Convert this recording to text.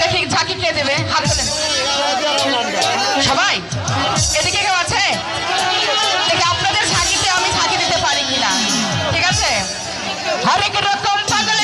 দেখি ঝাঁকি কে দেবে? এদিকে কেউ আছে? দেখি আপনাদের ঝাঁকিতে আমি ঝাঁকি দিতে পারি কিনা। ঠিক আছে? হরেক রকম পাগল